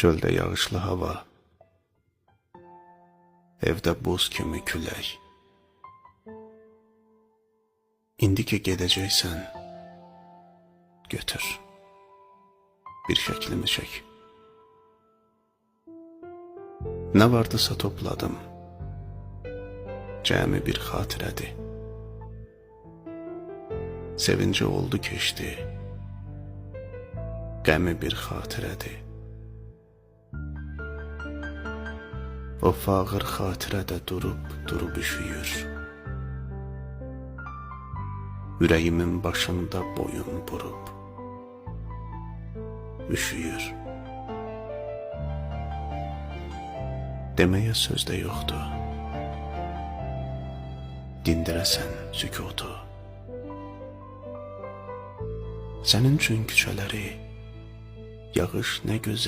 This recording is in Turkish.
Çöldə yağışlı hava, evdə buz kimi külək. İndi ki gedəcəksən, götür. Bir şəklimi çək. Nə vardısa topladım. Cəmi bir xatirədir. Sevinci oldu keçdi. Qəmi bir xatirədir. O fağır xatirədə durub, durub üşüyür. Ürəyimin başında boyun burub. Üşüyür. Deməyə söz də yoxdur. Dindirəsən sükutu. Sənin üçün küçələri yağış nə gözəl